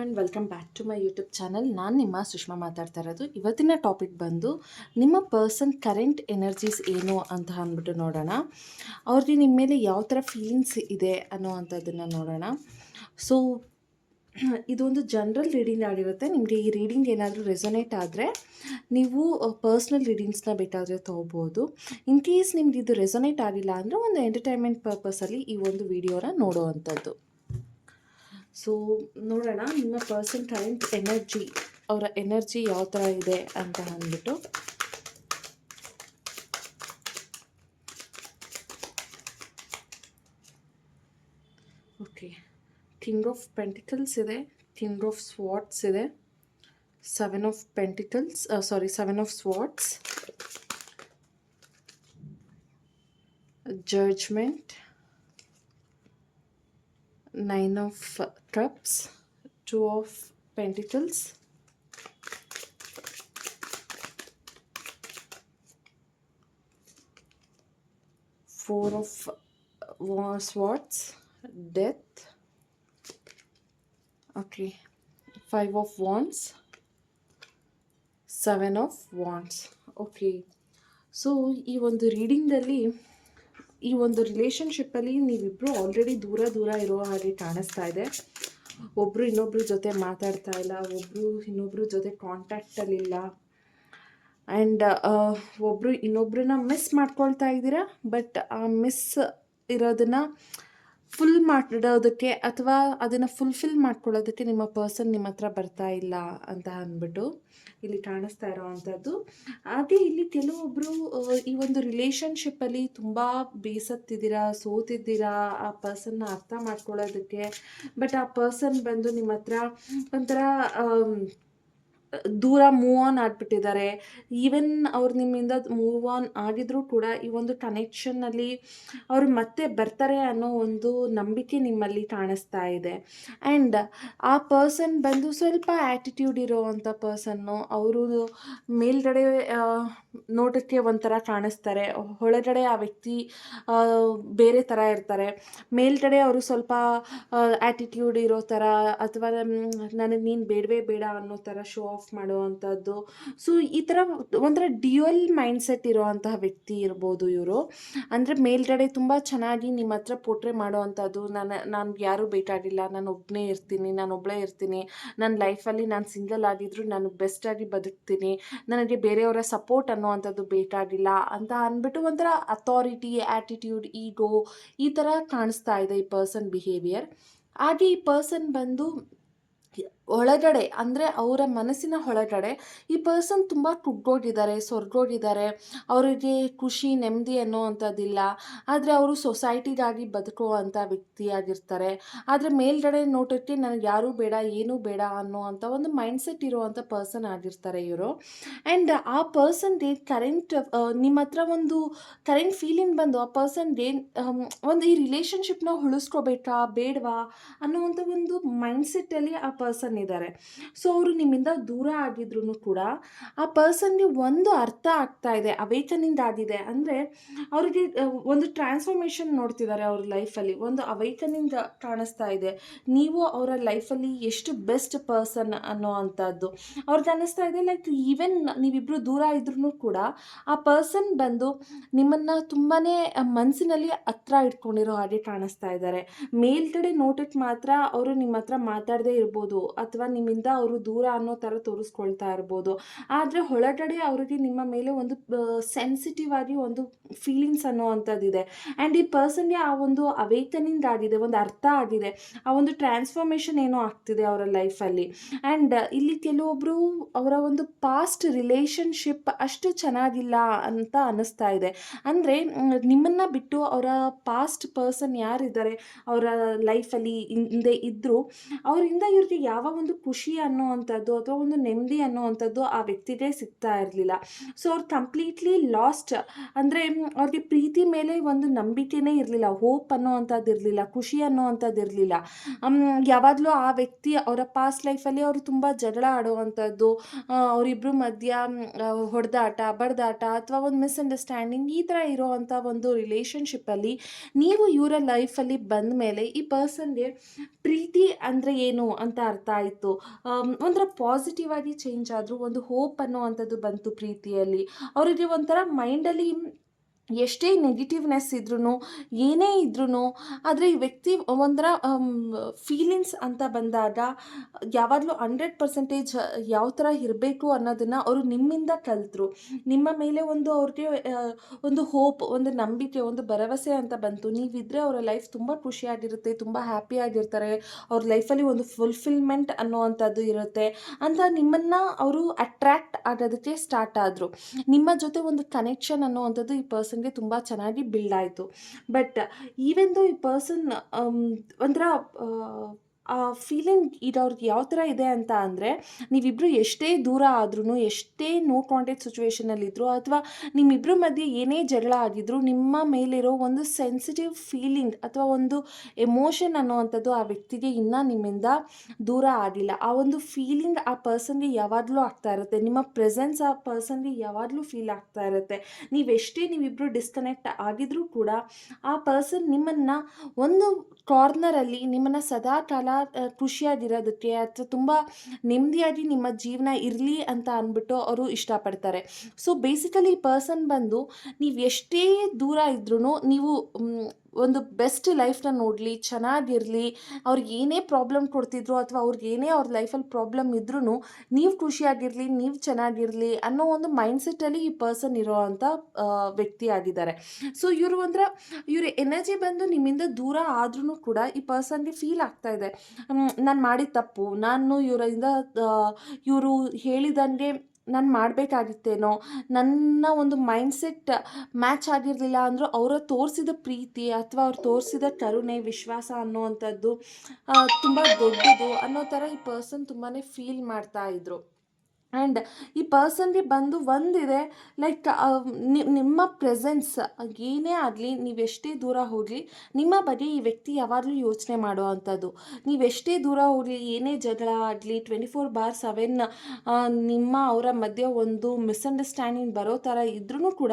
And welcome back to my YouTube channel ನಾನು ನಿಮ್ಮ ಸುಷ್ಮಾ ಮಾತಾಡ್ತಾ ಇರೋದು. ಇವತ್ತಿನ ಟಾಪಿಕ್ ಬಂದು ನಿಮ್ಮ ಪರ್ಸನ್ ಕರೆಂಟ್ ಎನರ್ಜೀಸ್ ಏನು ಅಂತ ಅಂದ್ಬಿಟ್ಟು ನೋಡೋಣ. ಅವ್ರಿಗೆ ನಿಮ್ಮ ಮೇಲೆ ಯಾವ ಥರ ಫೀಲಿಂಗ್ಸ್ ಇದೆ ಅನ್ನೋವಂಥದ್ದನ್ನು ನೋಡೋಣ. ಸೊ ಇದೊಂದು ಜನ್ರಲ್ ರೀಡಿಂಗ್ ಆಗಿರುತ್ತೆ. ನಿಮಗೆ ಈ ರೀಡಿಂಗ್ ಏನಾದರೂ ರೆಸೊನೇಟ್ ಆದರೆ ನೀವು ಪರ್ಸ್ನಲ್ ರೀಡಿಂಗ್ಸ್ನ ಬೇಕಾದರೆ ತೊಗೋಬೋದು. ಇನ್ ಕೇಸ್ ನಿಮ್ಗೆ ಇದು ರೆಸೊನೇಟ್ ಆಗಿಲ್ಲ ಅಂದರೆ ಒಂದು ಎಂಟರ್ಟೈನ್ಮೆಂಟ್ ಪರ್ಪಸಲ್ಲಿ ಈ ಒಂದು ವಿಡಿಯೋನ ನೋಡೋ ಅಂಥದ್ದು. ಸೊ ನೋಡೋಣ, ನಿಮ್ಮ ಪರ್ಸನ್ ಟೈಮ್ ಎನರ್ಜಿ ಅವರ ಎನರ್ಜಿ ಯಾವ ಥರ ಇದೆ ಅಂತ ಅಂದ್ಬಿಟ್ಟು. ಓಕೆ ಕಿಂಗ್ ಆಫ್ ಪೆಂಟಿಕಲ್ಸ್ ಇದೆ. ಕಿಂಗ್ ಆಫ್ ಸ್ವಾಟ್ಸ್ ಇದೆ. Seven of pentacles sorry seven of swords judgement nine of cups two of pentacles four of wa- swords death okay five of wands seven of wands okay so ಈ ಒಂದು ರೀಡಿಂಗಲ್ಲಿ ಈ ಒಂದು ರಿಲೇಷನ್ಶಿಪ್ಪಲ್ಲಿ ನೀವಿಬ್ಬರು already ದೂರ ದೂರ ಇರೋ ಹಾಗೆ ಕಾಣಿಸ್ತಾ ಇದೆ. ಒಬ್ಬರು ಇನ್ನೊಬ್ರ ಜೊತೆ ಮಾತಾಡ್ತಾ ಇಲ್ಲ ಒಬ್ಬರು ಇನ್ನೊಬ್ರ ಜೊತೆ ಕಾಂಟ್ಯಾಕ್ಟಲ್ಲಿಲ್ಲ ಆ್ಯಂಡ್ ಒಬ್ಬರು ಇನ್ನೊಬ್ಬರನ್ನ ಮಿಸ್ ಮಾಡ್ಕೊಳ್ತಾ ಇದ್ದೀರಾ? ಬಟ್ ಆ ಮಿಸ್ ಇರೋದನ್ನು ಫುಲ್ ಮಾಡೋದಕ್ಕೆ ಅಥವಾ ಅದನ್ನು ಫುಲ್ಫಿಲ್ ಮಾಡ್ಕೊಳ್ಳೋದಕ್ಕೆ ನಿಮ್ಮ ಪರ್ಸನ್ ನಿಮ್ಮ ಹತ್ರ ಬರ್ತಾ ಇಲ್ಲ ಅಂತ ಅಂದ್ಬಿಟ್ಟು ಇಲ್ಲಿ ಕಾಣಿಸ್ತಾ ಇರೋವಂಥದ್ದು. ಹಾಗೆ ಇಲ್ಲಿ ಕೆಲವೊಬ್ಬರು ಈ ಒಂದು ರಿಲೇಷನ್ಶಿಪ್ಪಲ್ಲಿ ತುಂಬ ಬೇಸತ್ತಿದ್ದೀರಾ, ಸೋತಿದ್ದೀರಾ, ಆ ಪರ್ಸನ್ನ ಅರ್ಥ ಮಾಡ್ಕೊಳ್ಳೋದಕ್ಕೆ ಬಟ್ ಆ ಪರ್ಸನ್ ಬಂದು ನಿಮ್ಮ ಹತ್ರ ಒಂಥರ ದೂರ ಮೂವ್ ಆನ್ ಆಗಿಬಿಟ್ಟಿದ್ದಾರೆ. ಈವನ್ ಅವ್ರು ನಿಮ್ಮಿಂದ ಮೂವ್ ಆನ್ ಆಗಿದ್ರು ಕೂಡ ಈ ಒಂದು ಕನೆಕ್ಷನ್ನಲ್ಲಿ ಅವರು ಮತ್ತೆ ಬರ್ತಾರೆ ಅನ್ನೋ ಒಂದು ನಂಬಿಕೆ ನಿಮ್ಮಲ್ಲಿ ಕಾಣಿಸ್ತಾ ಇದೆ. ಆ್ಯಂಡ್ ಆ ಪರ್ಸನ್ ಬಂದು ಸ್ವಲ್ಪ ಆ್ಯಟಿಟ್ಯೂಡ್ ಇರೋವಂಥ ಪರ್ಸನ್ನು ಅವರು ಮೇಲ್ಗಡೆ ನೋಟಕ್ಕೆ ಒಂಥರ ಕಾಣಿಸ್ತಾರೆ. ಒಳಗಡೆ ಆ ವ್ಯಕ್ತಿ ಬೇರೆ ಥರ ಇರ್ತಾರೆ. ಮೇಲ್ಗಡೆ ಅವರು ಸ್ವಲ್ಪ ಆ್ಯಟಿಟ್ಯೂಡ್ ಇರೋ ಥರ ಅಥವಾ ನನಗೆ ನೀನು ಬೇಡವೇ ಬೇಡ ಅನ್ನೋ ಥರ ಶೋ ಆಫ್ ಮಾಡುವಂಥದ್ದು ಸೊ ಈ ಥರ ಒಂಥರ ಡ್ಯುಯಲ್ ಮೈಂಡ್ಸೆಟ್ ಇರೋವಂತಹ ವ್ಯಕ್ತಿ ಇರ್ಬೋದು ಇವರು. ಅಂದರೆ ಮೇಲ್ಗಡೆ ತುಂಬ ಚೆನ್ನಾಗಿ ನಿಮ್ಮ ಹತ್ರ ಪೋಟ್ರೆ ಮಾಡೋವಂಥದ್ದು ನಾನು ನಾನು ಯಾರೂ ಬೇಕಾಗಿಲ್ಲ ನಾನು ಒಬ್ಬನೇ ಇರ್ತೀನಿ. ನಾನು ಒಬ್ಬಳೇ ಇರ್ತೀನಿ. ನನ್ನ ಲೈಫಲ್ಲಿ ನಾನು ಸಿಂಗಲ್ ಆಗಿದ್ದರೂ ನಾನು ಬೆಸ್ಟಾಗಿ ಬದುಕ್ತೀನಿ. ನನಗೆ ಬೇರೆಯವರ ಸಪೋರ್ಟ್ ಅನ್ನುವಂಥದ್ದು ಬೇಕಾಗಿಲ್ಲ ಅಂತ ಅಂದ್ಬಿಟ್ಟು ಒಂಥರ ಅಥಾರಿಟಿ ಆ್ಯಟಿಟ್ಯೂಡ್ ಈಗೋ ಈ ಥರ ಕಾಣಿಸ್ತಾ ಇದೆ ಈ ಪರ್ಸನ್ ಬಿಹೇವಿಯರ್ ಹಾಗೆ ಈ ಪರ್ಸನ್ ಬಂದು ಒಳಗಡೆ, ಅಂದರೆ ಅವರ ಮನಸ್ಸಿನ ಒಳಗಡೆ ಈ ಪರ್ಸನ್ ತುಂಬ ಕುಗ್ಗೋಗಿದ್ದಾರೆ, ಸೊರ್ಗೋಗಿದ್ದಾರೆ. ಅವರಿಗೆ ಖುಷಿ, ನೆಮ್ಮದಿ ಅನ್ನೋವಂಥದ್ದಿಲ್ಲ. ಆದರೆ ಅವರು ಸೊಸೈಟಿಗಾಗಿ ಬದುಕುವಂಥ ವ್ಯಕ್ತಿಯಾಗಿರ್ತಾರೆ. ಆದರೆ ಮೇಲ್ಗಡೆ ನೋಟಕ್ಕೆ ನನಗೆ ಯಾರೂ ಬೇಡ, ಏನೂ ಬೇಡ ಅನ್ನೋವಂಥ ಒಂದು ಮೈಂಡ್ಸೆಟ್ ಇರುವಂಥ ಪರ್ಸನ್ ಆಗಿರ್ತಾರೆ ಇವರು. ಆ್ಯಂಡ್ ಆ ಪರ್ಸನ್ಗೆ ಕರೆಂಟ್ ನಿಮ್ಮ ಹತ್ರ ಒಂದು ಕರೆಂಟ್ ಫೀಲಿಂಗ್ ಬಂದು ಆ ಪರ್ಸನ್ಗೆ ಒಂದು ಈ ರಿಲೇಷನ್ಶಿಪ್ನ ಉಳಿಸ್ಕೋಬೇಕಾ, ಬೇಡವಾ ಅನ್ನೋವಂಥ ಒಂದು ಮೈಂಡ್ಸೆಟ್ಟಲ್ಲಿ ಆ ಇದ್ದಾರೆ ಸೊ ಅವರು ನಿಮ್ಮಿಂದ ದೂರ ಆಗಿದ್ರು ಕೂಡ ಆ ಪರ್ಸನ್ಗೆ ಒಂದು ಅರ್ಥ ಆಗ್ತಾ ಇದೆ ಅವೈಕನಿಂದ ಆಗಿದೆ. ಅಂದರೆ ಅವರಿಗೆ ಒಂದು ಟ್ರಾನ್ಸ್ಫಾರ್ಮೇಷನ್ ನೋಡ್ತಿದ್ದಾರೆ ಅವ್ರ ಲೈಫಲ್ಲಿ ಒಂದು ಅವೈಕನಿಂದ ಕಾಣಿಸ್ತಾ ಇದೆ. ನೀವು ಅವರ ಲೈಫಲ್ಲಿ ಎಷ್ಟು ಬೆಸ್ಟ್ ಪರ್ಸನ್ ಅನ್ನೋ ಅಂಥದ್ದು. ಅವ್ರಿಗೆ ಅನ್ನಿಸ್ತಾ ಇದೆ ಲೈಕ್ ಈವನ್ ನೀವಿಬ್ಬರು ದೂರ ಇದ್ರೂ ಕೂಡ ಆ ಪರ್ಸನ್ ಬಂದು ನಿಮ್ಮನ್ನು ತುಂಬಾ ಮನಸ್ಸಿನಲ್ಲಿ ಹತ್ರ ಇಟ್ಕೊಂಡಿರೋ ಹಾಗೆ ಕಾಣಿಸ್ತಾ ಇದ್ದಾರೆ ಮೇಲ್ಗಡೆ ನೋಟಕ್ಕೆ ಮಾತ್ರ, ಅವರು ನಿಮ್ಮ ಹತ್ರ ಮಾತಾಡದೇ ಇರ್ಬೋದು. ಅಥವಾ ನಿಮ್ಮಿಂದ ಅವರು ದೂರ ಅನ್ನೋ ಥರ ತೋರಿಸ್ಕೊಳ್ತಾ ಇರ್ಬೋದು. ಆದರೆ ಒಳಗಡೆ ಅವರಿಗೆ ನಿಮ್ಮ ಮೇಲೆ ಒಂದು ಸೆನ್ಸಿಟಿವ್ ಆಗಿ ಒಂದು ಫೀಲಿಂಗ್ಸ್ ಅನ್ನೋ ಅಂಥದ್ದಿದೆ ಆ್ಯಂಡ್ ಈ ಪರ್ಸನ್ಗೆ ಆ ಒಂದು ಅವೇಕನಿಂಗ್ ಆಗಿದೆ, ಒಂದು ಅರ್ಥ ಆಗಿದೆ, ಆ ಒಂದು ಟ್ರಾನ್ಸ್ಫಾರ್ಮೇಷನ್ ಏನೋ ಆಗ್ತಿದೆ ಅವರ ಲೈಫಲ್ಲಿ ಆ್ಯಂಡ್ ಇಲ್ಲಿ ಕೆಲವೊಬ್ಬರು ಅವರ ಒಂದು ಪಾಸ್ಟ್ ರಿಲೇಷನ್ಶಿಪ್ ಅಷ್ಟು ಚೆನ್ನಾಗಿಲ್ಲ ಅಂತ ಅನ್ನಿಸ್ತಾ ಇದೆ. ಅಂದರೆ ನಿಮ್ಮನ್ನು ಬಿಟ್ಟು ಅವರ ಪಾಸ್ಟ್ ಪರ್ಸನ್ ಯಾರಿದ್ದಾರೆ, ಅವರ ಲೈಫಲ್ಲಿ ಹಿಂದೆ ಇದ್ದರು ಅವರಿಂದ ಇವ್ರಿಗೆ ಯಾವ ಒಂದು ಖುಷಿ ಅನ್ನೋವಂಥದ್ದು ಅಥವಾ ಒಂದು ನೆಮ್ಮದಿ ಅನ್ನೋವಂಥದ್ದು ಆ ವ್ಯಕ್ತಿಗೆ ಸಿಗ್ತಾ ಇರಲಿಲ್ಲ. ಸೊ ಅವ್ರು ಕಂಪ್ಲೀಟ್ಲಿ ಲಾಸ್ಟ್ ಅಂದರೆ ಅವ್ರಿಗೆ ಪ್ರೀತಿ ಮೇಲೆ ಒಂದು ನಂಬಿಕೆನೇ ಇರಲಿಲ್ಲ ಹೋಪ್ ಅನ್ನೋವಂಥದ್ದು ಇರಲಿಲ್ಲ, ಖುಷಿ ಅನ್ನೋವಂಥದ್ದು ಇರಲಿಲ್ಲ. ಯಾವಾಗಲೂ ಆ ವ್ಯಕ್ತಿ ಅವರ ಪಾಸ್ಟ್ ಲೈಫಲ್ಲಿ ಅವರು ತುಂಬ ಜಗಳ ಆಡುವಂಥದ್ದು ಅವರಿಬ್ಬರು ಮಧ್ಯ ಹೊಡೆದಾಟ, ಬಡ್ದಾಟ ಅಥವಾ ಒಂದು ಮಿಸ್ಅಂಡರ್ಸ್ಟ್ಯಾಂಡಿಂಗ್ ಈ ಥರ ಇರೋವಂಥ ಒಂದು ರಿಲೇಷನ್ಶಿಪ್ಪಲ್ಲಿ ನೀವು ಇವರ ಲೈಫಲ್ಲಿ ಬಂದ ಮೇಲೆ ಈ ಪರ್ಸನ್ಗೆ ಪ್ರೀತಿ ಅಂದರೆ ಏನು ಅಂತ ಅರ್ಥ ಆಯಿತು. ಒಂಥರ ಪಾಸಿಟಿವ್ ಆಗಿ ಚೇಂಜ್ ಆದರು, ಒಂದು ಹೋಪ್ ಅನ್ನುವಂಥದ್ದು ಬಂತು ಪ್ರೀತಿಯಲ್ಲಿ. ಅವರಿಗೆ ಒಂಥರ ಮೈಂಡಲ್ಲಿ ಎಷ್ಟೇ ನೆಗೆಟಿವ್ನೆಸ್ ಇದ್ರೂ ಏನೇ ಇದ್ರೂ ಆದರೆ ಈ ವ್ಯಕ್ತಿ ಒಂಥರ ಫೀಲಿಂಗ್ಸ್ ಅಂತ ಬಂದಾಗ, ಯಾವಾಗಲೂ ಹಂಡ್ರೆಡ್ ಪರ್ಸೆಂಟೇಜ್ ಯಾವ ಥರ ಇರಬೇಕು ಅನ್ನೋದನ್ನು ಅವರು ನಿಮ್ಮಿಂದ ಕಲಿತರು. ನಿಮ್ಮ ಮೇಲೆ ಒಂದು ಅವ್ರಿಗೆ ಒಂದು ಹೋಪ್ ಒಂದು ನಂಬಿಕೆ, ಒಂದು ಭರವಸೆ ಅಂತ ಬಂತು. ನೀವಿದ್ದರೆ ಅವರ ಲೈಫ್ ತುಂಬ ಖುಷಿಯಾಗಿರುತ್ತೆ ತುಂಬ ಹ್ಯಾಪಿಯಾಗಿರ್ತಾರೆ ಅವ್ರ ಲೈಫಲ್ಲಿ ಒಂದು ಫುಲ್ಫಿಲ್ಮೆಂಟ್ ಅನ್ನೋವಂಥದ್ದು ಇರುತ್ತೆ ಅಂತ ನಿಮ್ಮನ್ನು ಅವರು ಅಟ್ರ್ಯಾಕ್ಟ್ ಆಗೋದಕ್ಕೆ ಸ್ಟಾರ್ಟ್ ಆದರು. ನಿಮ್ಮ ಜೊತೆ ಒಂದು ಕನೆಕ್ಷನ್ ಅನ್ನೋವಂಥದ್ದು ಈ ಪರ್ಸನ್ಗೆ ತುಂಬ ಚೆನ್ನಾಗಿ ಬಿಲ್ಡ್ ಆಯಿತು. ಬಟ್ ಈವೆನ್ ದೋ ಈ ಪರ್ಸನ್ ಒಂಥರ ಫೀಲಿಂಗ್ ಇದು ಯಾವ ಥರ ಇದೆ ಅಂತ ಅಂದರೆ ನೀವಿಬ್ಬರು ಎಷ್ಟೇ ದೂರ ಆದ್ರೂ ಎಷ್ಟೇ ನೋ ಕಾಂಟ್ಯಾಕ್ಟ್ ಸಿಚುವೇಷನಲ್ಲಿದ್ದರು ಅಥವಾ ನಿಮ್ಮಿಬ್ಬರ ಮಧ್ಯೆ ಏನೇ ಜಗಳ ಆಗಿದ್ರೂ, ನಿಮ್ಮ ಮೇಲಿರೋ ಒಂದು ಸೆನ್ಸಿಟಿವ್ ಫೀಲಿಂಗ್ ಅಥವಾ ಒಂದು ಎಮೋಷನ್ ಅನ್ನೋವಂಥದ್ದು ಆ ವ್ಯಕ್ತಿಗೆ ಇನ್ನೂ ನಿಮ್ಮಿಂದ ದೂರ ಆಗಿಲ್ಲ. ಆ ಒಂದು ಫೀಲಿಂಗ್ ಆ ಪರ್ಸನ್ಗೆ ಯಾವಾಗಲೂ ಆಗ್ತಾ ಇರುತ್ತೆ. ನಿಮ್ಮ ಪ್ರೆಸೆನ್ಸ್ ಆ ಪರ್ಸನ್ಗೆ ಯಾವಾಗಲೂ ಫೀಲ್ ಆಗ್ತಾ ಇರುತ್ತೆ. ನೀವೆಷ್ಟೇ ನೀವಿಬ್ಬರು ಡಿಸ್ಕನೆಕ್ಟ್ ಆಗಿದ್ರೂ ಕೂಡ, ಆ ಪರ್ಸನ್ ನಿಮ್ಮನ್ನು ಒಂದು ಕಾರ್ನರಲ್ಲಿ ನಿಮ್ಮನ್ನು ಸದಾ ಕಾಲ ಖುಷಿಯಾಗಿರೋದಕ್ಕೆ ಅಥವಾ ತುಂಬ ನೆಮ್ಮದಿಯಾಗಿ ನಿಮ್ಮ ಜೀವನ ಇರಲಿ ಅಂತ ಅಂದ್ಬಿಟ್ಟು ಅವರು ಇಷ್ಟಪಡ್ತಾರೆ. ಸೊ ಬೇಸಿಕಲಿ ಪರ್ಸನ್ ಬಂದು ನೀವು ಎಷ್ಟೇ ದೂರ ಇದ್ರೂ ನೀವು ಒಂದು ಬೆಸ್ಟ್ ಲೈಫ್ನ ನೋಡಲಿ ಚೆನ್ನಾಗಿರಲಿ ಅವ್ರಿಗೆ ಏನೇ ಪ್ರಾಬ್ಲಮ್ ಕೊಡ್ತಿದ್ರು ಅಥವಾ ಅವ್ರಿಗೆ ಏನೇ ಅವ್ರ ಲೈಫಲ್ಲಿ ಪ್ರಾಬ್ಲಮ್ ಇದ್ರೂ ನೀವು ಖುಷಿಯಾಗಿರಲಿ ನೀವು ಚೆನ್ನಾಗಿರಲಿ ಅನ್ನೋ ಒಂದು ಮೈಂಡ್ಸೆಟ್ಟಲ್ಲಿ ಈ ಪರ್ಸನ್ ಇರೋ ಅಂಥ ವ್ಯಕ್ತಿ ಆಗಿದ್ದಾರೆ ಸೊ ಇವರು ಅಂದ್ರೆ ಇವ್ರ ಎನರ್ಜಿ ಬಂದು ನಿಮ್ಮಿಂದ ದೂರ ಆದ್ರೂ ಕೂಡ ಈ ಪರ್ಸನ್ಗೆ ಫೀಲ್ ಆಗ್ತಾ ಇದೆ. ನಾನು ಮಾಡಿದ ತಪ್ಪು, ನಾನು ಇವರಿಂದ ಇವರು ಹೇಳಿದಂಗೆ ನಾನು ಮಾಡಬೇಕಾಗಿತ್ತೇನೋ, ನನ್ನ ಒಂದು ಮೈಂಡ್ಸೆಟ್ ಮ್ಯಾಚ್ ಆಗಿರಲಿಲ್ಲ ಅಂದರೂ ಅವರ ತೋರಿಸಿದ ಪ್ರೀತಿ ಅಥವಾ ಅವ್ರು ತೋರಿಸಿದ ಕರುಣೆ, ವಿಶ್ವಾಸ ಅನ್ನೋವಂಥದ್ದು ತುಂಬ ದೊಡ್ಡದು ಅನ್ನೋ ಥರ ಈ ಪರ್ಸನ್ ತುಂಬಾ ಫೀಲ್ ಮಾಡ್ತಾ ಇದ್ರು. ಆ್ಯಂಡ್ ಈ ಪರ್ಸನ್ಗೆ ಬಂದು ಒಂದಿದೆ ಲೈಕ್ ನಿಮ್ಮ ಪ್ರೆಸೆನ್ಸ್ ಏನೇ ಆಗಲಿ, ನೀವು ಎಷ್ಟೇ ದೂರ ಹೋಗಲಿ, ನಿಮ್ಮ ಬಗ್ಗೆ ಈ ವ್ಯಕ್ತಿ ಯಾವಾಗಲೂ ಯೋಚನೆ ಮಾಡುವಂಥದ್ದು ನೀವೆಷ್ಟೇ ದೂರ ಹೋಗಲಿ, ಏನೇ ಜಗಳ ಆಗಲಿ ಟ್ವೆಂಟಿ ಫೋರ್ ಬಾರ್ ಸೆವೆನ್ ನಿಮ್ಮ ಅವರ ಮಧ್ಯೆ ಒಂದು ಮಿಸ್ಅಂಡರ್ಸ್ಟ್ಯಾಂಡಿಂಗ್ ಬರೋ ಥರ ಇದ್ರೂ ಕೂಡ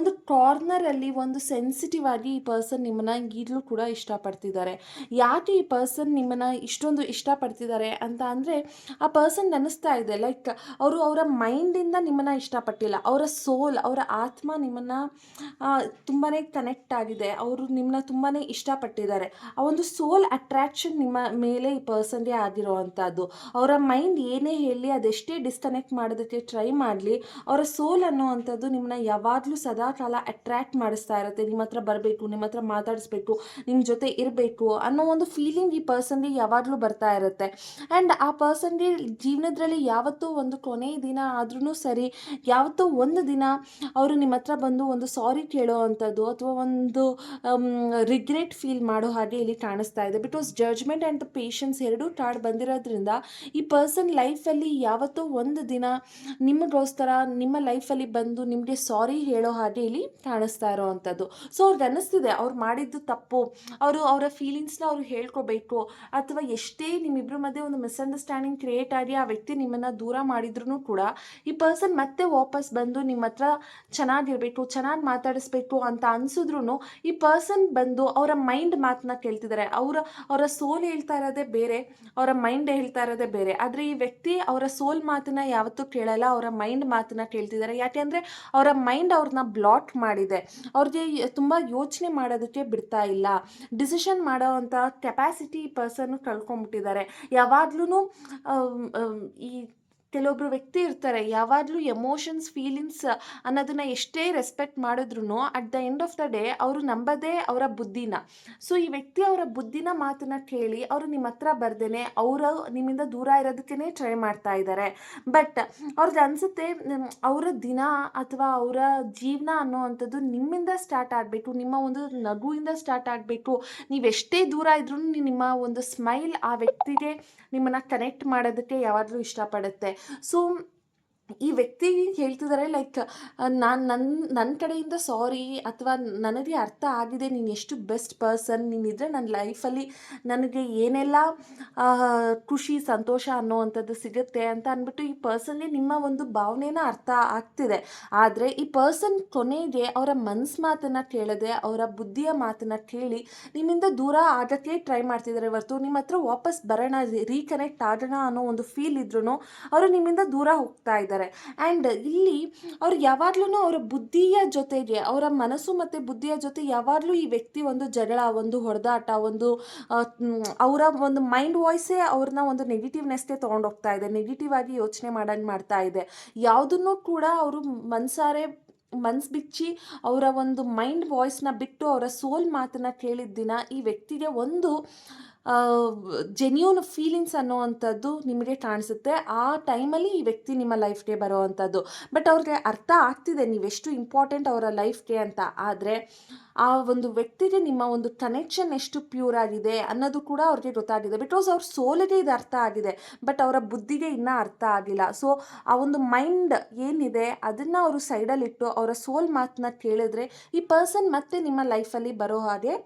ಒಂದು ಕಾರ್ನರಲ್ಲಿ ಒಂದು ಸೆನ್ಸಿಟಿವ್ ಆಗಿ ಈ ಪರ್ಸನ್ ನಿಮ್ಮನ್ನು ಈಗಲೂ ಕೂಡ ಇಷ್ಟಪಡ್ತಿದ್ದಾರೆ. ಯಾಕೆ ಈ ಪರ್ಸನ್ ನಿಮ್ಮನ್ನು ಇಷ್ಟೊಂದು ಇಷ್ಟಪಡ್ತಿದ್ದಾರೆ ಅಂತ ಅಂದರೆ, ಆ ಪರ್ಸನ್ ಅನ್ನಿಸ್ತಾ ಇದೆ ಲೈಕ್ ಅವರು ಅವರ ಮೈಂಡಿಂದ ನಿಮ್ಮನ್ನು ಇಷ್ಟಪಟ್ಟಿಲ್ಲ. ಅವರ ಸೋಲ್, ಅವರ ಆತ್ಮ ನಿಮ್ಮನ್ನು ತುಂಬಾ ಕನೆಕ್ಟ್ ಆಗಿದೆ. ಅವರು ನಿಮ್ಮನ್ನ ತುಂಬಾ ಇಷ್ಟಪಟ್ಟಿದ್ದಾರೆ. ಆ ಒಂದು ಸೋಲ್ ಅಟ್ರ್ಯಾಕ್ಷನ್ ನಿಮ್ಮ ಮೇಲೆ ಈ ಪರ್ಸನ್ಗೆ ಆಗಿರೋ ಅಂಥದ್ದು ಅವರ ಮೈಂಡ್ ಏನೇ ಹೇಳಿ ಅದೆಷ್ಟೇ ಡಿಸ್ಕನೆಕ್ಟ್ ಮಾಡೋದಕ್ಕೆ ಟ್ರೈ ಮಾಡಲಿ, ಅವರ ಸೋಲ್ ಅನ್ನುವಂಥದ್ದು ನಿಮ್ಮನ್ನ ಯಾವಾಗಲೂ ಸದಾ ಕಾಲ ಅಟ್ರ್ಯಾಕ್ಟ್ ಮಾಡಿಸ್ತಾ ಇರುತ್ತೆ. ನಿಮ್ಮ ಹತ್ರ ಬರಬೇಕು, ನಿಮ್ಮ ಹತ್ರ ಮಾತಾಡಿಸ್ಬೇಕು, ನಿಮ್ಮ ಜೊತೆ ಇರಬೇಕು ಅನ್ನೋ ಒಂದು ಫೀಲಿಂಗ್ ಈ ಪರ್ಸನ್ಗೆ ಯಾವಾಗಲೂ ಬರ್ತಾ ಇರುತ್ತೆ. ಆ್ಯಂಡ್ ಆ ಪರ್ಸನ್ಗೆ ಜೀವನದಲ್ಲಿ ಯಾವತ್ತೂ ಒಂದು ಕೊನೆ ದಿನ ಆದ್ರೂ ಸರಿ, ಯಾವತ್ತೋ ಒಂದು ದಿನ ಅವರು ನಿಮ್ಮ ಹತ್ರ ಬಂದು ಒಂದು ಸಾರಿ ಕೇಳೋ ಅಂಥದ್ದು ಅಥವಾ ಒಂದು ರಿಗ್ರೆಟ್ ಫೀಲ್ ಮಾಡೋ ಹಾಗೆ ಇಲ್ಲಿ ಕಾಣಿಸ್ತಾ ಇದೆ. ಬಿಕಾಸ್ ಜಡ್ಜ್ಮೆಂಟ್ ಆ್ಯಂಡ್ ಪೇಷನ್ಸ್ ಎರಡೂ ಕಾರ್ಡ್ ಬಂದಿರೋದ್ರಿಂದ ಈ ಪರ್ಸನ್ ಲೈಫಲ್ಲಿ ಯಾವತ್ತೋ ಒಂದು ದಿನ ನಿಮಗೋಸ್ಕರ, ನಿಮ್ಮ ಲೈಫಲ್ಲಿ ಬಂದು ನಿಮಗೆ ಸಾರಿ ಹೇಳೋ ಹಾಗೆ ಇಲ್ಲಿ ಕಾಣಿಸ್ತಾ ಇರೋ ಅಂಥದ್ದು. ಸೊ ಅವ್ರಿಗೆ ಅನ್ನಿಸ್ತಿದೆ, ಅವ್ರು ಮಾಡಿದ್ದು ತಪ್ಪು, ಅವರು ಅವರ ಫೀಲಿಂಗ್ಸ್ನ ಅವ್ರು ಹೇಳ್ಕೋಬೇಕು, ಅಥವಾ ಎಷ್ಟೇ ನಿಮ್ಮಿಬ್ಬರ ಮಧ್ಯೆ ಒಂದು ಮಿಸ್ಅಂಡರ್ಸ್ಟ್ಯಾಂಡಿಂಗ್ ಕ್ರಿಯೇಟ್ ಆಗಿ ಆ ವ್ಯಕ್ತಿ ನಿಮ್ಮನ್ನು ದೂರ ಮಾಡಿದ್ರು ಕೂಡ ಈ ಪರ್ಸನ್ ಮತ್ತೆ ವಾಪಸ್ ಬಂದು ನಿಮ್ಮ ಹತ್ರ ಚೆನ್ನಾಗಿರಬೇಕು ಚೆನ್ನಾಗಿ ಮಾತಾಡಿಸ್ಬೇಕು ಅಂತ ಅನ್ಸಿದ್ರು ಈ ಪರ್ಸನ್ ಬಂದು ಅವರ ಮೈಂಡ್ ಮಾತನ್ನ ಕೇಳ್ತಿದ್ದಾರೆ ಅವರ ಅವರ ಸೋಲ್ ಹೇಳ್ತಾ ಇರೋದೇ ಬೇರೆ, ಅವರ ಮೈಂಡ್ ಹೇಳ್ತಾ ಇರೋದೇ ಬೇರೆ. ಆದರೆ ಈ ವ್ಯಕ್ತಿ ಅವರ ಸೋಲ್ ಮಾತನ್ನ ಯಾವತ್ತೂ ಕೇಳಲ್ಲ, ಅವರ ಮೈಂಡ್ ಮಾತನ್ನ ಕೇಳ್ತಿದ್ದಾರೆ ಯಾಕೆಂದರೆ ಅವರ ಮೈಂಡ್ ಅವ್ರನ್ನ ಬ್ಲಾಟ್ ಮಾಡಿದೆ. ಅವ್ರಿಗೆ ತುಂಬ ಯೋಚನೆ ಮಾಡೋದಕ್ಕೆ ಬಿಡ್ತಾ ಇಲ್ಲ. ಡಿಸಿಷನ್ ಮಾಡೋ ಅಂಥ ಕೆಪಾಸಿಟಿ ಪರ್ಸನ್ ಕಳ್ಕೊಂಡ್ಬಿಟ್ಟಿದ್ದಾರೆ ಯಾವಾಗ್ಲೂ ಈ ಕೆಲವೊಬ್ರು ವ್ಯಕ್ತಿ ಇರ್ತಾರೆ, ಯಾವಾಗಲೂ ಎಮೋಷನ್ಸ್ ಫೀಲಿಂಗ್ಸ್ ಅನ್ನೋದನ್ನ ಎಷ್ಟೇ ರೆಸ್ಪೆಕ್ಟ್ ಮಾಡಿದ್ರು at the end of the day ಅವರು ನಂಬದೇ ಅವರ ಬುದ್ಧಿನ. ಸೊ ಈ ವ್ಯಕ್ತಿ ಅವರ ಬುದ್ಧಿನ ಮಾತನ್ನ ಕೇಳಿ ಅವರು ನಿಮ್ಮ ಹತ್ರ ಬರ್ದೇನೆ, ಅವರು ನಿಮ್ಮಿಂದ ದೂರ ಇರೋದಕ್ಕೇ ಟ್ರೈ ಮಾಡ್ತಾ ಇದ್ದಾರೆ ಬಟ್ ಅವ್ರದ್ದು ಅನಿಸುತ್ತೆ ಅವರ ದಿನ ಅಥವಾ ಅವರ ಜೀವನ ಅನ್ನೋವಂಥದ್ದು ನಿಮ್ಮಿಂದ ಸ್ಟಾರ್ಟ್ ಆಗಬೇಕು, ನಿಮ್ಮ ಒಂದು ನಗುವಿಂದ ಸ್ಟಾರ್ಟ್ ಆಗಬೇಕು. ನೀವೆಷ್ಟೇ ದೂರ ಇದ್ರೂ ನಿಮ್ಮ ಒಂದು ಸ್ಮೈಲ್ ಆ ವ್ಯಕ್ತಿಗೆ ನಿಮ್ಮನ್ನು ಕನೆಕ್ಟ್ ಮಾಡೋದಕ್ಕೆ ಯಾವಾಗಲೂ ಇಷ್ಟಪಡುತ್ತೆ. ಸೊ ಈ ವ್ಯಕ್ತಿ ಹೇಳ್ತಿದ್ದಾರೆ ಲೈಕ್ ನಾನು ನನ್ನ ನನ್ನ ಕಡೆಯಿಂದ ಸಾರಿ ಅಥವಾ ನನಗೆ ಅರ್ಥ ಆಗಿದೆ, ನೀನು ಎಷ್ಟು ಬೆಸ್ಟ್ ಪರ್ಸನ್ ನೀನಿದ್ರೆ ನನ್ನ ಲೈಫಲ್ಲಿ ನನಗೆ ಏನೆಲ್ಲ ಖುಷಿ, ಸಂತೋಷ ಅನ್ನೋವಂಥದ್ದು ಸಿಗುತ್ತೆ ಅಂತ ಅಂದ್ಬಿಟ್ಟು ಈ ಪರ್ಸನ್ಗೆ ನಿಮ್ಮ ಒಂದು ಭಾವನೆನ ಅರ್ಥ ಆಗ್ತಿದೆ. ಆದರೆ ಈ ಪರ್ಸನ್ ಕೊನೆಗೆ ಅವರ ಮನ್ಸು ಮಾತನ್ನು ಕೇಳದೆ, ಅವರ ಬುದ್ಧಿಯ ಮಾತನ್ನು ಕೇಳಿ ನಿಮ್ಮಿಂದ ದೂರ ಆಗೋಕ್ಕೆ ಟ್ರೈ ಮಾಡ್ತಿದ್ದಾರೆ ಹೊರತು ನಿಮ್ಮ ಹತ್ರ ವಾಪಸ್ ಬರೋಣ ರೀಕನೆಕ್ಟ್ ಆಗೋಣ ಅನ್ನೋ ಒಂದು ಫೀಲ್ ಇದ್ರೂ ಅವರು ನಿಮ್ಮಿಂದ ದೂರ ಹೋಗ್ತಾ ಇದ್ದಾರೆ. ಆ್ಯಂಡ್ ಇಲ್ಲಿ ಅವ್ರು ಯಾವಾಗ್ಲೂ ಅವರ ಬುದ್ಧಿಯ ಜೊತೆಗೆ, ಅವರ ಮನಸ್ಸು ಮತ್ತು ಬುದ್ಧಿಯ ಜೊತೆ ಯಾವಾಗಲೂ ಈ ವ್ಯಕ್ತಿ ಒಂದು ಜಗಳ, ಒಂದು ಹೊಡೆದಾಟ, ಒಂದು ಅವರ ಒಂದು ಮೈಂಡ್ ವಾಯ್ಸೇ ಅವ್ರನ್ನ ಒಂದು ನೆಗೆಟಿವ್ನೆಸ್ಗೆ ತೊಗೊಂಡೋಗ್ತಾ ಇದೆ. ನೆಗೆಟಿವ್ ಆಗಿ ಯೋಚನೆ ಮಾಡಂಗೆ ಮಾಡ್ತಾ ಇದೆ. ಯಾವುದನ್ನು ಕೂಡ ಅವರು ಮನ್ಸಾರೆ, ಮನ್ಸ್ ಬಿಚ್ಚಿ ಅವರ ಒಂದು ಮೈಂಡ್ ವಾಯ್ಸ್ನ ಬಿಟ್ಟು ಅವರ ಸೋಲ್ ಮಾತನ್ನ ಕೇಳಿದ ದಿನ ಈ ವ್ಯಕ್ತಿಗೆ ಒಂದು ಜೆನ್ಯೂನ್ ಫೀಲಿಂಗ್ಸ್ ಅನ್ನೋವಂಥದ್ದು ನಿಮಗೆ ಕಾಣಿಸುತ್ತೆ. ಆ ಟೈಮಲ್ಲಿ ಈ ವ್ಯಕ್ತಿ ನಿಮ್ಮ ಲೈಫ್ಗೆ ಬರೋವಂಥದ್ದು. ಬಟ್ ಅವ್ರಿಗೆ ಅರ್ಥ ಆಗ್ತಿದೆ ನೀವೆಷ್ಟು ಇಂಪಾರ್ಟೆಂಟ್ ಅವರ ಲೈಫ್ಗೆ ಅಂತ. ಆದರೆ, ಆ ಒಂದು ವ್ಯಕ್ತಿಗೆ ನಿಮ್ಮ ಒಂದು ಕನೆಕ್ಷನ್ ಎಷ್ಟು ಪ್ಯೂರ್ ಆಗಿದೆ ಅನ್ನೋದು ಕೂಡ ಅವ್ರಿಗೆ ಗೊತ್ತಾಗಿದೆ. ಬಿಕಾಸ್ ಅವ್ರ ಸೋಲಿಗೆ ಇದು ಅರ್ಥ ಆಗಿದೆ ಬಟ್ ಅವರ ಬುದ್ಧಿಗೆ ಇನ್ನೂ ಅರ್ಥ ಆಗಿಲ್ಲ. ಸೊ ಆ ಒಂದು ಮೈಂಡ್ ಏನಿದೆ, ಅದನ್ನು ಅವರು ಸೈಡಲ್ಲಿಟ್ಟು ಅವರ ಸೋಲ್ ಮಾತನ್ನ ಕೇಳಿದ್ರೆ ಈ ಪರ್ಸನ್ ಮತ್ತೆ ನಿಮ್ಮ ಲೈಫಲ್ಲಿ ಬರೋ ಹಾಗೆ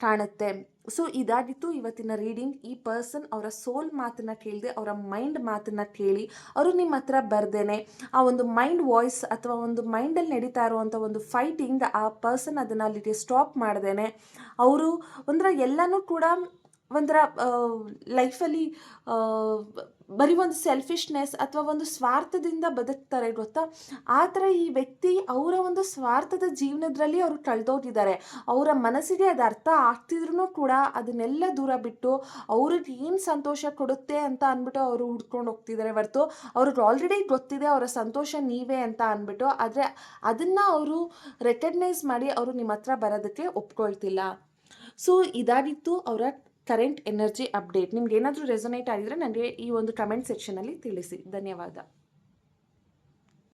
ಕಾಣುತ್ತೆ. ಸೊ ಇದಾಗಿತ್ತು ಇವತ್ತಿನ ರೀಡಿಂಗ್ ಈ ಪರ್ಸನ್ ಅವರ ಸೋಲ್ ಮಾತನ್ನ ಕೇಳಿದೆ, ಅವರ ಮೈಂಡ್ ಮಾತನ್ನ ಕೇಳಿ, ಅವರು ನಿಮ್ಮ ಹತ್ರ ಬರ್ದೇನೆ. ಆ ಒಂದು ಮೈಂಡ್ ವಾಯ್ಸ್ ಅಥವಾ ಒಂದು ಮೈಂಡಲ್ಲಿ ನಡೀತಾ ಇರುವಂಥ ಒಂದು ಫೈಟಿಂಗ್ ಆ ಪರ್ಸನ್ ಅದನ್ನು ಅಲ್ಲಿಗೆ ಸ್ಟಾಪ್ ಮಾಡ್ದೇನೆ. ಅವರು ಒಂಥರ ಎಲ್ಲನೂ ಕೂಡ ಒಂಥರ ಲೈಫಲ್ಲಿ ಬರೀ ಒಂದು ಸೆಲ್ಫಿಶ್ನೆಸ್ ಅಥವಾ ಒಂದು ಸ್ವಾರ್ಥದಿಂದ ಬದುಕ್ತಾರೆ ಗೊತ್ತಾ? ಆ ಥರ ಈ ವ್ಯಕ್ತಿ ಅವರ ಒಂದು ಸ್ವಾರ್ಥದ ಜೀವನದಲ್ಲಿ ಅವರು ಕಳೆದೋಗಿದ್ದಾರೆ. ಅವರ ಮನಸ್ಸಿಗೆ ಅದು ಅರ್ಥ ಆಗ್ತಿದ್ರು ಕೂಡ ಅದನ್ನೆಲ್ಲ ದೂರ ಬಿಟ್ಟು ಅವ್ರಿಗೆ ಏನು ಸಂತೋಷ ಕೊಡುತ್ತೆ ಅಂತ ಅಂದ್ಬಿಟ್ಟು ಅವರು ಹುಡ್ಕೊಂಡು ಹೋಗ್ತಿದ್ದಾರೆ ಹೊರತು. ಅವ್ರಿಗೆ ಆಲ್ರೆಡಿ ಗೊತ್ತಿದೆ ಅವರ ಸಂತೋಷ ನೀವೇ ಅಂತ ಅಂದ್ಬಿಟ್ಟು. ಆದರೆ ಅದನ್ನು ಅವರು ರೆಕಗ್ನೈಸ್ ಮಾಡಿ ಅವರು ನಿಮ್ಮ ಹತ್ರ ಬರೋದಕ್ಕೆ ಒಪ್ಕೊಳ್ತಿಲ್ಲ. ಸೊ ಇದಾಗಿತ್ತು ಅವರ ಕರೆಂಟ್ ಎನರ್ಜಿ ಅಪ್ಡೇಟ್. ನಿಮ್ಗೆ ಏನಾದರೂ ರೆಸೊನೇಟ್ ಆಗಿದ್ರೆ ನನಗೆ ಈ ಒಂದು ಕಮೆಂಟ್ ಸೆಕ್ಷನಲ್ಲಿ ತಿಳಿಸಿ. ಧನ್ಯವಾದ.